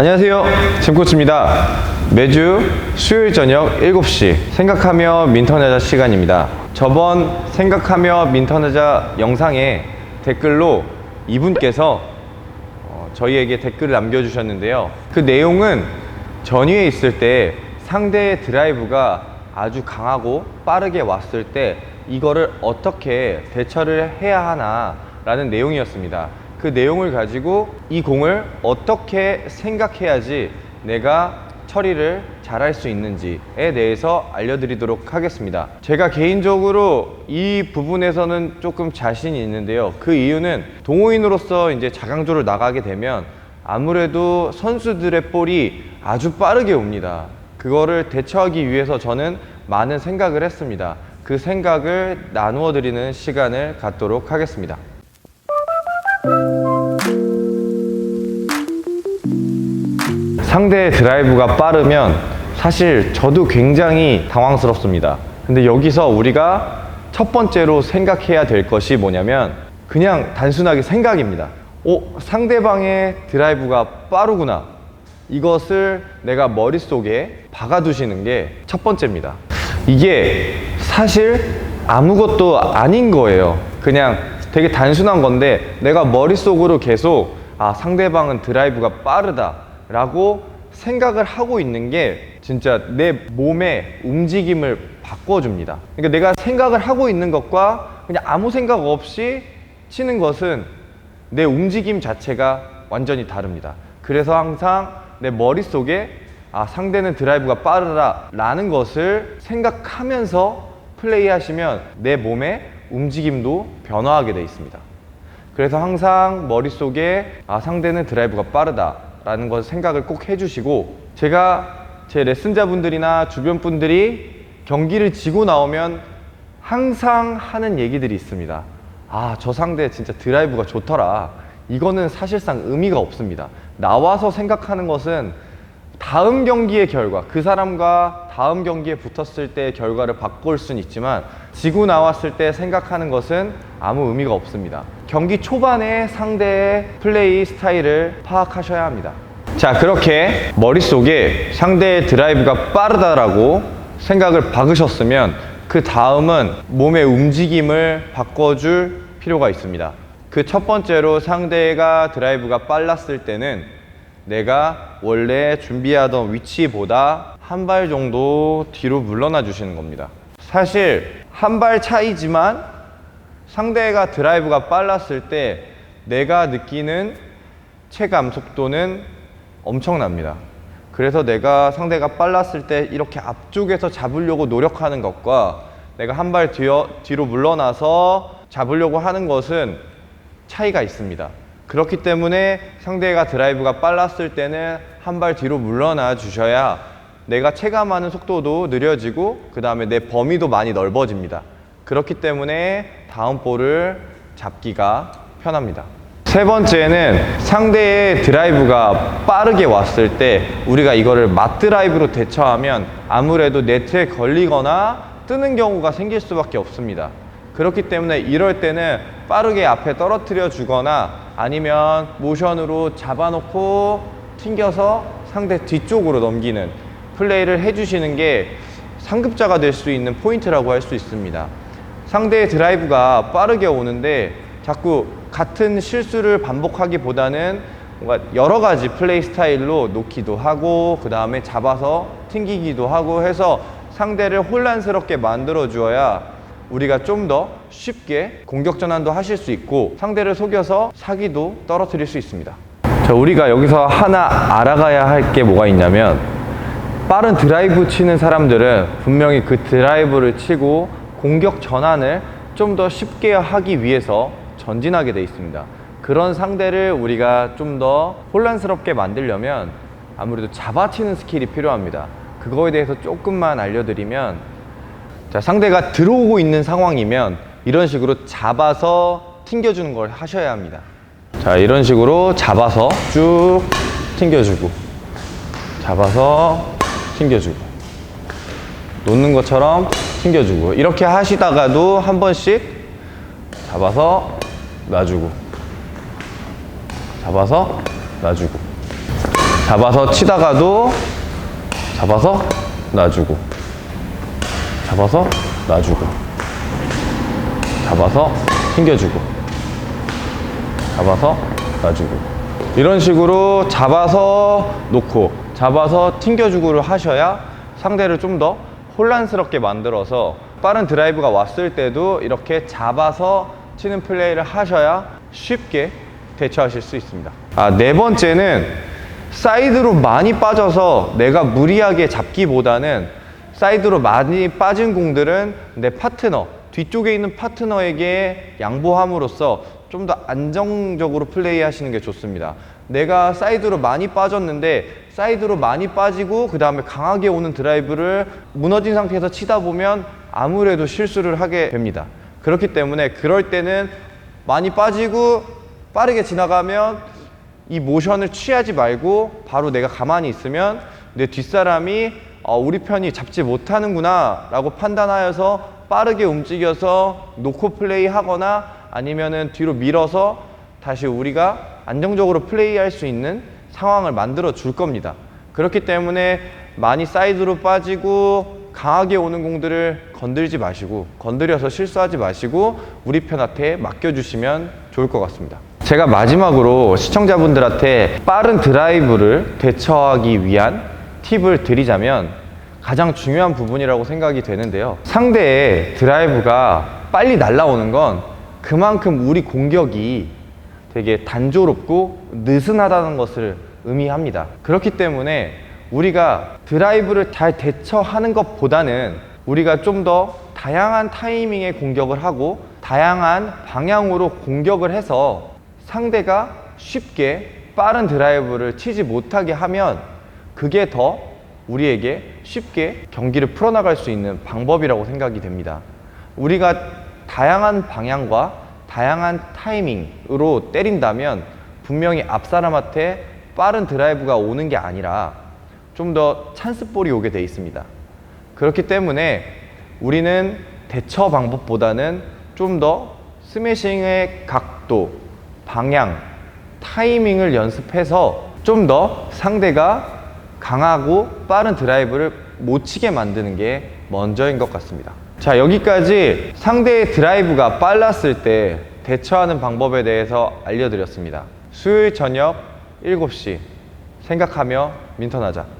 안녕하세요. 짐코치입니다. 매주 수요일 저녁 7시 생각하며 민턴하자 시간입니다. 저번 생각하며 민턴하자 영상에 댓글로 이분께서 어, 저희에게 댓글을 남겨주셨는데요. 그 내용은 전위에 있을 때 상대의 드라이브가 아주 강하고 빠르게 왔을 때 이거를 어떻게 대처를 해야 하나 라는 내용이었습니다. 그 내용을 가지고 이 공을 어떻게 생각해야지 내가 처리를 잘 할 수 있는지에 대해서 알려드리도록 하겠습니다. 제가 개인적으로 이 부분에서는 조금 자신이 있는데요. 그 이유는 동호인으로서 이제 자강조를 나가게 되면 아무래도 선수들의 볼이 아주 빠르게 옵니다. 그거를 대처하기 위해서 저는 많은 생각을 했습니다. 그 생각을 나누어 드리는 시간을 갖도록 하겠습니다. 상대의 드라이브가 빠르면 사실 저도 굉장히 당황스럽습니다. 근데 여기서 우리가 첫 번째로 생각해야 될 것이 뭐냐면 그냥 단순하게 생각입니다. 오, 상대방의 드라이브가 빠르구나. 이것을 내가 머릿속에 박아두시는 게 첫 번째입니다. 이게 사실 아무것도 아닌 거예요. 그냥 되게 단순한 건데 내가 머릿속으로 계속 아, 상대방은 드라이브가 빠르다. 라고 생각을 하고 있는 게 진짜 내 몸의 움직임을 바꿔줍니다. 그러니까 내가 생각을 하고 있는 것과 그냥 아무 생각 없이 치는 것은 내 움직임 자체가 완전히 다릅니다. 그래서 항상 내 머릿속에 아, 상대는 드라이브가 빠르다 라는 것을 생각하면서 플레이 하시면 내 몸의 움직임도 변화하게 돼 있습니다. 그래서 항상 머릿속에 아, 상대는 드라이브가 빠르다라는 걸 생각을 꼭 해주시고 제가 제 레슨자분들이나 주변 분들이 경기를 지고 나오면 항상 하는 얘기들이 있습니다. 아, 저 상대 진짜 드라이브가 좋더라. 이거는 사실상 의미가 없습니다. 나와서 생각하는 것은 다음 경기의 결과, 그 사람과 다음 경기에 붙었을 때의 결과를 바꿀 수는 있지만 지고 나왔을 때 생각하는 것은 아무 의미가 없습니다. 경기 초반에 상대의 플레이 스타일을 파악하셔야 합니다. 자, 그렇게 머릿속에 상대의 드라이브가 빠르다라고 생각을 박으셨으면 그 다음은 몸의 움직임을 바꿔줄 필요가 있습니다. 그 첫 번째로 상대가 드라이브가 빨랐을 때는 내가 원래 준비하던 위치보다 한 발 정도 뒤로 물러나 주시는 겁니다. 사실 한 발 차이지만 상대가 드라이브가 빨랐을 때 내가 느끼는 체감 속도는 엄청납니다. 그래서 내가 상대가 빨랐을 때 이렇게 앞쪽에서 잡으려고 노력하는 것과 내가 한 발 뒤로 물러나서 잡으려고 하는 것은 차이가 있습니다. 그렇기 때문에 상대가 드라이브가 빨랐을 때는 한 발 뒤로 물러나 주셔야 내가 체감하는 속도도 느려지고 그 다음에 내 범위도 많이 넓어집니다. 그렇기 때문에 다음 볼을 잡기가 편합니다. 세 번째는 상대의 드라이브가 빠르게 왔을 때 우리가 이거를 맞드라이브로 대처하면 아무래도 네트에 걸리거나 뜨는 경우가 생길 수밖에 없습니다. 그렇기 때문에 이럴 때는 빠르게 앞에 떨어뜨려 주거나 아니면 모션으로 잡아놓고 튕겨서 상대 뒤쪽으로 넘기는 플레이를 해주시는 게 상급자가 될 수 있는 포인트라고 할 수 있습니다. 상대의 드라이브가 빠르게 오는데 자꾸 같은 실수를 반복하기보다는 뭔가 여러 가지 플레이 스타일로 놓기도 하고 그 다음에 잡아서 튕기기도 하고 해서 상대를 혼란스럽게 만들어 주어야 우리가 좀 더 쉽게 공격 전환도 하실 수 있고 상대를 속여서 사기도 떨어뜨릴 수 있습니다. 자, 우리가 여기서 하나 알아가야 할 게 뭐가 있냐면 빠른 드라이브 치는 사람들은 분명히 그 드라이브를 치고 공격 전환을 좀 더 쉽게 하기 위해서 전진하게 돼 있습니다. 그런 상대를 우리가 좀 더 혼란스럽게 만들려면 아무래도 잡아치는 스킬이 필요합니다. 그거에 대해서 조금만 알려드리면 자, 상대가 들어오고 있는 상황이면 이런 식으로 잡아서 튕겨주는 걸 하셔야 합니다. 자, 이런 식으로 잡아서 쭉 튕겨주고, 잡아서 튕겨주고, 놓는 것처럼 튕겨주고, 이렇게 하시다가도 한 번씩 잡아서 놔주고, 잡아서 놔주고, 잡아서 치다가도 잡아서 놔주고 잡아서 놔주고 잡아서 튕겨주고 잡아서 놔주고 이런 식으로 잡아서 놓고 잡아서 튕겨주고를 하셔야 상대를 좀 더 혼란스럽게 만들어서 빠른 드라이브가 왔을 때도 이렇게 잡아서 치는 플레이를 하셔야 쉽게 대처하실 수 있습니다. 아, 네 번째는 사이드로 많이 빠져서 내가 무리하게 잡기보다는 사이드로 많이 빠진 공들은 내 파트너, 뒤쪽에 있는 파트너에게 양보함으로써 좀 더 안정적으로 플레이 하시는 게 좋습니다. 내가 사이드로 많이 빠졌는데 사이드로 많이 빠지고 그 다음에 강하게 오는 드라이브를 무너진 상태에서 치다 보면 아무래도 실수를 하게 됩니다. 그렇기 때문에 그럴 때는 많이 빠지고 빠르게 지나가면 이 모션을 취하지 말고 바로 내가 가만히 있으면 내 뒷사람이 어, 우리 편이 잡지 못하는구나 라고 판단하여서 빠르게 움직여서 노코 플레이 하거나 아니면은 뒤로 밀어서 다시 우리가 안정적으로 플레이할 수 있는 상황을 만들어 줄 겁니다. 그렇기 때문에 많이 사이드로 빠지고 강하게 오는 공들을 건들지 마시고 건드려서 실수하지 마시고 우리 편한테 맡겨주시면 좋을 것 같습니다. 제가 마지막으로 시청자분들한테 빠른 드라이브를 대처하기 위한 팁을 드리자면 가장 중요한 부분이라고 생각이 되는데요. 상대의 드라이브가 빨리 날라오는 건 그만큼 우리 공격이 되게 단조롭고 느슨하다는 것을 의미합니다. 그렇기 때문에 우리가 드라이브를 잘 대처하는 것보다는 우리가 좀 더 다양한 타이밍의 공격을 하고 다양한 방향으로 공격을 해서 상대가 쉽게 빠른 드라이브를 치지 못하게 하면 그게 더 우리에게 쉽게 경기를 풀어나갈 수 있는 방법이라고 생각이 됩니다. 우리가 다양한 방향과 다양한 타이밍으로 때린다면 분명히 앞 사람한테 빠른 드라이브가 오는 게 아니라 좀 더 찬스볼이 오게 돼 있습니다. 그렇기 때문에 우리는 대처 방법보다는 좀 더 스매싱의 각도, 방향, 타이밍을 연습해서 좀 더 상대가 강하고 빠른 드라이브를 못 치게 만드는 게 먼저인 것 같습니다. 자, 여기까지 상대의 드라이브가 빨랐을 때 대처하는 방법에 대해서 알려드렸습니다. 수요일 저녁 7시 생각하며 민턴하자.